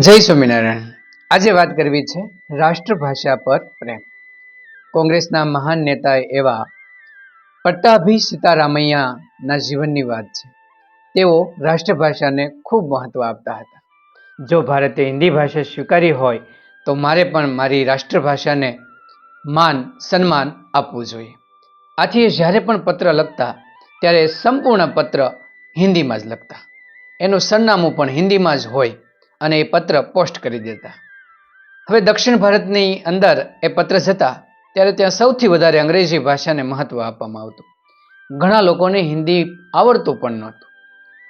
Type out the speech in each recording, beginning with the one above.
જય સ્વામિનારાયણ. આજે વાત કરવી છે રાષ્ટ્રભાષા પર પ્રેમ. કોંગ્રેસના મહાન નેતા એવા પટ્ટાભી સીતારામૈયાના જીવનની વાત છે. તેઓ રાષ્ટ્રભાષાને ખૂબ મહત્વ આપતા હતા. જો ભારતે હિન્દી ભાષા સ્વીકારી હોય, તો મારે પણ મારી રાષ્ટ્રભાષાને માન, સન્માન આપવું જોઈએ. આથી એ જ્યારે પણ પત્ર લખતા, ત્યારે સંપૂર્ણ પત્ર હિન્દીમાં જ લખતા. એનું સરનામું પણ હિન્દીમાં જ હોય અને એ પત્ર પોસ્ટ કરી દેતા. હવે દક્ષિણ ભારતની અંદર એ પત્ર જતા ત્યારે ત્યાં સૌથી વધારે અંગ્રેજી ભાષાને મહત્વ આપવામાં આવતું. ઘણા લોકોને હિન્દી આવડતું પણ નહોતું.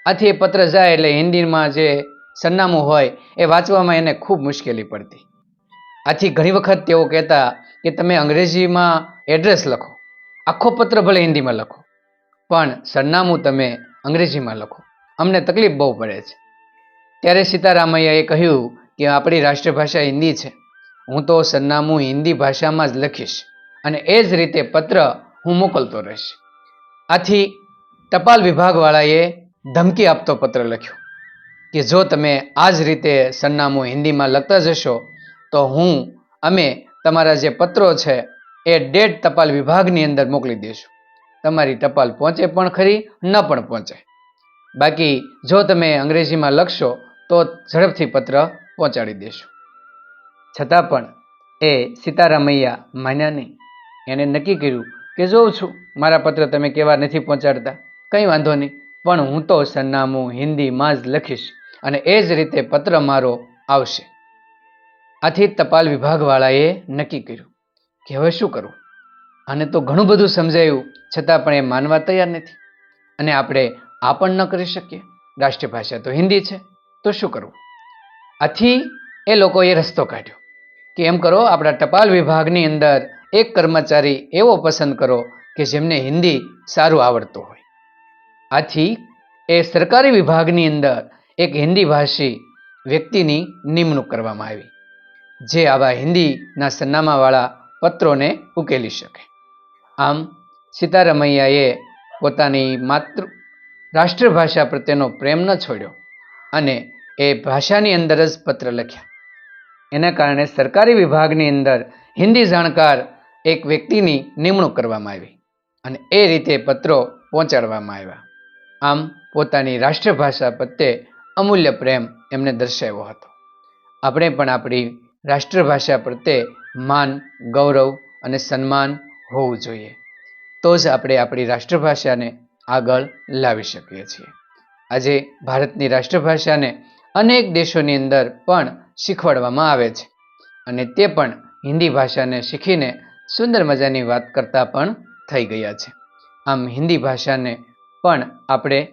આથી એ પત્ર જાય એટલે હિન્દીમાં જે સરનામું હોય એ વાંચવામાં એને ખૂબ મુશ્કેલી પડતી. આથી ઘણી વખત તેઓ કહેતા કે તમે અંગ્રેજીમાં એડ્રેસ લખો. આખો પત્ર ભલે હિન્દીમાં લખો, પણ સરનામું તમે અંગ્રેજીમાં લખો. અમને તકલીફ બહુ પડે છે. ત્યારે સીતારામૈયાએ કહ્યું કે આપણી રાષ્ટ્રભાષા હિન્દી છે. હું તો સરનામું હિન્દી ભાષામાં જ લખીશ અને એ જ રીતે પત્ર હું મોકલતો રહીશ. આથી ટપાલ વિભાગવાળાએ ધમકી આપતો પત્ર લખ્યો કે જો તમે આ જ રીતે સરનામું હિન્દીમાં લખતા જશો, તો હું, અમે, તમારા જે પત્રો છે એ ડેટ ટપાલ વિભાગની અંદર મોકલી દઈશું. તમારી ટપાલ પહોંચે પણ ખરી, ન પણ પહોંચે. બાકી જો તમે અંગ્રેજીમાં લખશો તો ઝડપથી પત્ર પહોંચાડી દેશું. છતાં પણ એ સીતારામૈયા માન્યા નહીં એણે નક્કી કર્યું કે જોઉં છું, મારા પત્ર તમે કેવા નથી પહોંચાડતા, કંઈ વાંધો નહીં, પણ હું તો સરનામું હિન્દીમાં જ લખીશ અને એ જ રીતે પત્ર મારો આવશે. આથી ટપાલ વિભાગવાળાએ નક્કી કર્યું કે હવે શું કરવું આને તો ઘણું બધું સમજાયું, છતાં પણ એ માનવા તૈયાર નથી. અને આપણે આ પણ ન કરી શકીએ. રાષ્ટ્રભાષા તો હિન્દી છે. તો શું કરવું આથી એ લોકોએ રસ્તો કાઢ્યો કે એમ કરો, આપણા ટપાલ વિભાગની અંદર એક કર્મચારી એવો પસંદ કરો કે જેમને હિન્દી સારું આવડતું હોય. આથી એ સરકારી વિભાગની અંદર એક હિન્દી ભાષી વ્યક્તિની નિમણૂક કરવામાં આવી, જે આવા હિન્દીના સરનામાવાળા પત્રોને ઉકેલી શકે. આમ સીતારમૈયાએ પોતાની માતૃ, રાષ્ટ્રભાષા પ્રત્યેનો પ્રેમ ન છોડ્યો. અને એ ભાષાની અંદર જ પત્ર લખ્યા. એના કારણે સરકારી વિભાગની અંદર હિન્દી જાણકાર એક વ્યક્તિની નિમણૂક કરવામાં આવી અને એ રીતે પત્રો પહોંચાડવામાં આવ્યા. આમ પોતાની રાષ્ટ્રભાષા પ્રત્યે અમૂલ્ય પ્રેમ એમને દર્શાવ્યો હતો. આપણે પણ આપણી રાષ્ટ્રભાષા પ્રત્યે માન, ગૌરવ અને સન્માન હોવું જોઈએ. તો જ આપણે આપણી રાષ્ટ્રભાષાને આગળ લાવી શકીએ છીએ. આજે ભારતની રાષ્ટ્રભાષાને અનેક દેશોની અંદર પણ શીખવાડવામાં આવે છે. અને તે પણ હિન્દી ભાષાને શીખીને સુંદર મજાની વાત કરતા પણ થઈ ગયા છે. આમ હિન્દી ભાષાને પણ આપણે